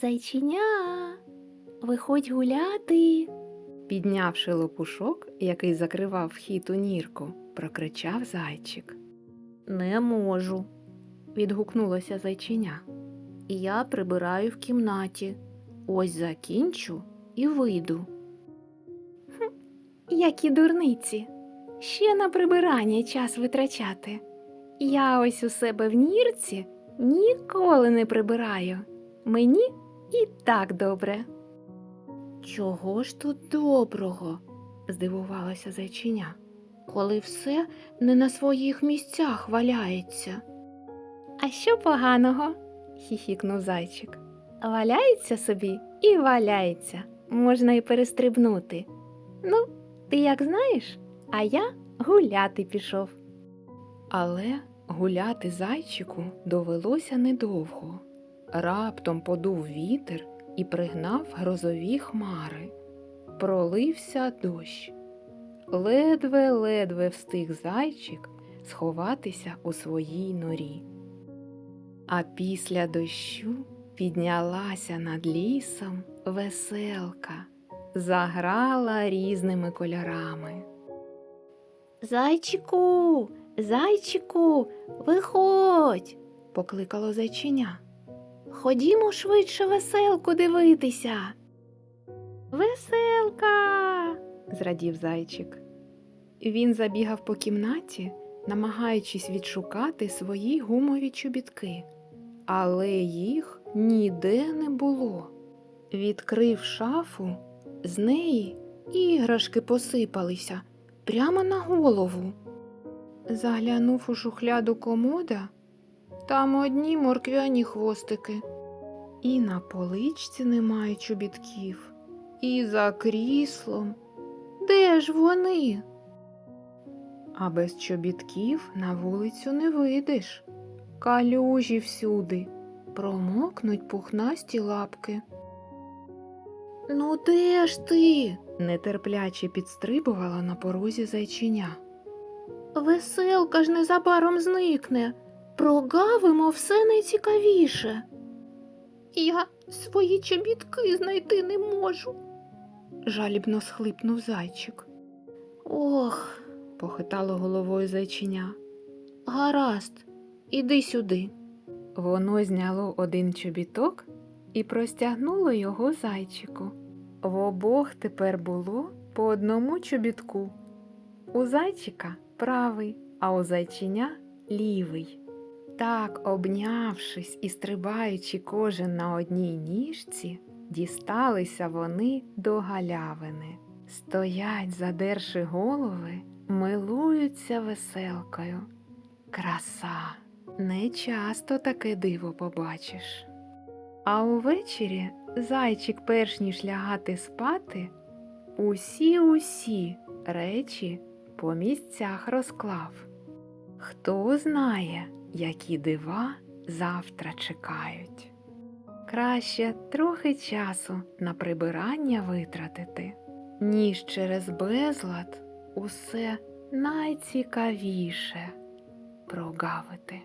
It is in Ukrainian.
Зайчиня, виходь гуляти. Піднявши лопушок, який закривав вхід у нірку, прокричав зайчик. Не можу, відгукнулося зайчиня. Я прибираю в кімнаті. Ось закінчу і вийду. Хм, які дурниці. Ще на прибирання час витрачати. Я ось у себе в нірці ніколи не прибираю. Мені і так добре. Чого ж тут доброго? здивувалося зайчиня, коли все не на своїх місцях валяється. А що поганого? хіхікнув зайчик. Валяється собі і валяється. Можна й перестрибнути. Ну, ти як знаєш, а я гуляти пішов. Але гуляти зайчику довелося недовго. Раптом подув вітер і пригнав грозові хмари. Пролився дощ. Ледве-ледве встиг зайчик сховатися у своїй норі. А після дощу піднялася над лісом веселка, заграла різними кольорами. Зайчику, зайчику, виходь, покликало зайчиня. Ходімо швидше веселку дивитися. Веселка. зрадів зайчик. Він забігав по кімнаті, намагаючись відшукати свої гумові чобітки, але їх ніде не було. Відкрив шафу, з неї іграшки посипалися прямо на голову. Заглянув у шухляду комода, там одні морквяні хвостики. І на поличці немає чобітків, і за кріслом. Де ж вони? А без чобітків на вулицю не вийдеш. Калюжі всюди, промокнуть пухнасті лапки. Ну, де ж ти? нетерпляче підстрибувала на порозі зайчиня. Веселка ж незабаром зникне. Прогавимо все найцікавіше. Я свої чобітки знайти не можу, жалібно схлипнув зайчик. Ох, похитало головою зайчиня. Гаразд, іди сюди. Воно зняло один чобіток і простягнуло його зайчику. В обох тепер було по одному чобітку. У зайчика правий, а у зайчиня лівий. Так, обнявшись і стрибаючи кожен на одній ніжці, дісталися вони до галявини. Стоять, задерши голови, милуються веселкою. Краса! Не часто таке диво побачиш. А увечері зайчик, перш ніж лягати спати, усі усі речі по місцях розклав. Хто знає, які дива завтра чекають. Краще трохи часу на прибирання витратити, ніж через безлад усе найцікавіше прогавити.